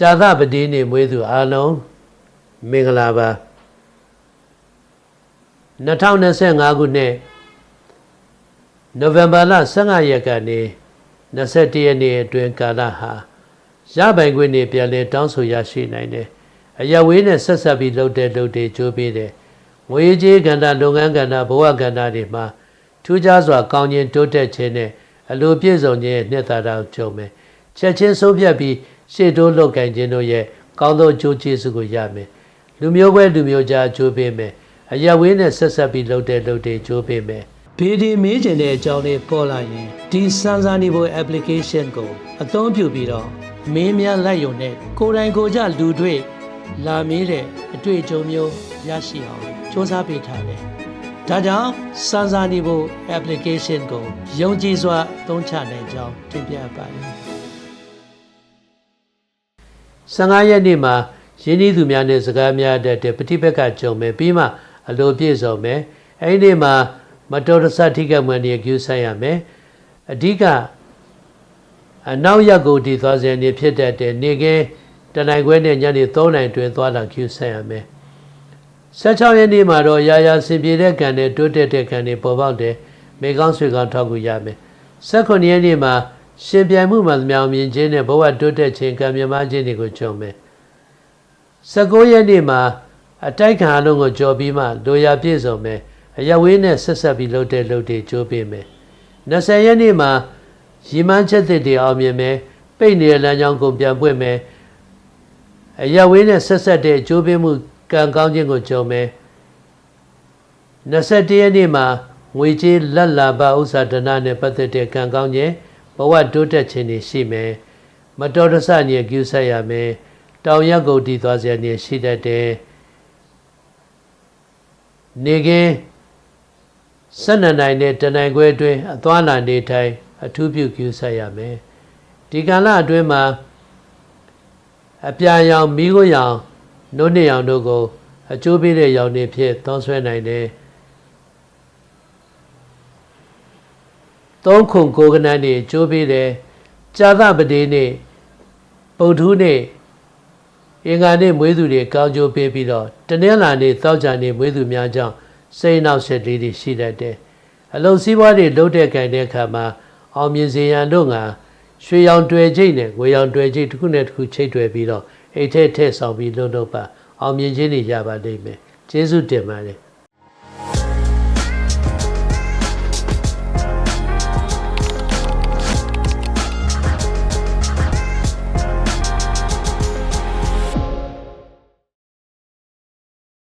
ဇာသပတိနေ့မွေးသူအားလုံးမင်္ဂလာပါ2025ခုနှစ်နိုဝင်ဘာလ15ရက်ကနေ21ရက်နေ့အတွင်းကာလဟာရပိုင်ခွင့်နေပြန်လဲတောင်းဆိုရရှိနိုင်တယ်အရဝေးနဲ့ဆက်ဆက်ပြီးလှုပ်တဲ့လှုပ်တဲ့ကြိုးပေးတယ်ငွေကြေးကဏ္ဍလုပ်ငန်းကဏ္ဍဘဝကဏ္ဍတွေမှာထူးခြားစွာကောင်းခြင်းတိုးတက်ခြင်းနဲ့အလိုပြည့်စုံခြင်းရဲ့နှစ်သာရကိုကြုံမယ် ချက်ချင်းဆုံးဖြတ်ပြီးရှေ့တိုးလုပ်ကင်ခြင်းတို့ရဲ့ကောင်းသောအကျိုးကျေးဇူးကိုရမယ်လူမျိုးပွဲလူမျိုးကြားအကျိုးပေးမယ်အရဝေးနဲ့ဆက်ဆက်ပြီးလှုပ်တဲ့လှုပ်တဲ့ကြိုးပေးမယ်ဘေဒီမေးကျင်တဲ့အကြောင်းလေးပေါ်လာရင်ဒီစမ်းစာနေဖို့ application ကိုအသုံးပြုပြီးတော့မင်းများလိုက်ရုံနဲ့ကိုယ်တိုင်ကိုယ်ကြလူတွေ့လာမေးတဲ့အတွေ့အကြုံမျိုးရရှိအောင်စ조사ပေးထားတယ်။ဒါကြောင့်စမ်းစာနေဖို့ application ကိုယုံကြည်စွာသုံးချနိုင်ကြောင်းတင်ပြပါတယ်။ 15ရက်နေ့မှာရင်းနှီးသူများနဲ့စကားများတတ်တဲ့ပฏิပက္ခကြုံမယ်ပြီးမှအလိုပြည့်စုံမယ်။အဲဒီနေ့မှာမတော်တဆထိခိုက်မှန်တွေကျူးဆိုင်ရမယ်။အဓိကအနောက်ရက်ကိုတည်သွားစေနေဖြစ်တတ်တဲ့နေကဲတနိုင်ခွဲနဲ့ညနေ3နိုင်တွင်သွားလာကျူးဆိုင်ရမယ်။16ရက်နေ့မှာတော့ရာရာစင်ပြေတဲ့ကံနဲ့တိုးတက်တဲ့ကံတွေပေါ်ပေါက်တယ်။မေကောင်းဆွေကောင်းထောက်ကူရမယ်။18ရက်နေ့မှာ ရှင်ပြိုင်မှုမှမြောင်မြင်ခြင်းနဲ့ဘဝတိုးတက်ခြင်းကံမြမခြင်းတွေကိုကြုံမယ်။19ရက်နေ့မှာအတိုက်ခံအလုံးကိုကြော်ပြီးမှလိုရာပြည့်စုံမယ်။အရဝေးနဲ့ဆက်ဆက်ပြီးလှုပ်တဲ့လှုပ်တဲ့ကြိုးပေးမယ်။20ရက်နေ့မှာရီမန်းချက်သစ်တွေအောင်မြင်မယ်။ပိတ်နေတဲ့လမ်းကြောင်းကိုပြန်ပွင့်မယ်။အရဝေးနဲ့ဆက်ဆက်တဲ့အကျိုးပေးမှုကံကောင်းခြင်းကိုကြုံမယ်21ရက်နေ့မှာငွေကြေးလက်လာပါဥစ္စာဒနာနဲ့ပတ်သက်တဲ့ကံကောင်းခြင်း ဘဝတိုးတက်ခြင်းတွေရှိမယ်မတော်တဆညစ်ကျူးဆက်ရမယ်တောင်ရက်ကုန်တည်သွားစေနေရှိတတ်တယ်နေကင်းဆက်နနိုင်တဲ့တနိုင်ခွဲအတွင်းအသွားလာနေထိုင်အထူးပြုကျူးဆက်ရမယ်ဒီကာလအတွင်းမှာအပြာရောင်မိခိုးရောင်နှုတ်နှစ်ရောင်တို့ကိုအကျိုးပေးတဲ့ရောင်တွေဖြစ်သုံးဆွဲနိုင်တယ် သုံးခုကိုကနန်းတွေအကျိုးပေးတယ်ကြာသပတေးနေ့ပုထုနေ့အင်္ဂါနေ့မွေးသူတွေကောင်းကျိုးပေးပြီးတော့တနင်္လာနေ့သောကြာနေ့မွေးသူများကြောင့်စိတ်နောက်ဆက်လေးတွေရှိတတ်တယ်အလုံးစည်းပွားတွေလုပ်တဲ့ကြိုင်တဲ့အခါမှာအောင်မြင်စေရန်တို့ကရွှေရောင်တွေ့ချိတ်နဲ့ငွေရောင်တွေ့ချိတ်တစ်ခုနဲ့တစ်ခုချိတ်တွေ့ပြီးတော့အိတ်ထဲထည့်ဆောင်ပြီးလှုပ်လှုပ်ပါအောင်မြင်ခြင်းတွေရပါလိမ့်မယ်ကျေးဇူးတင်ပါတယ်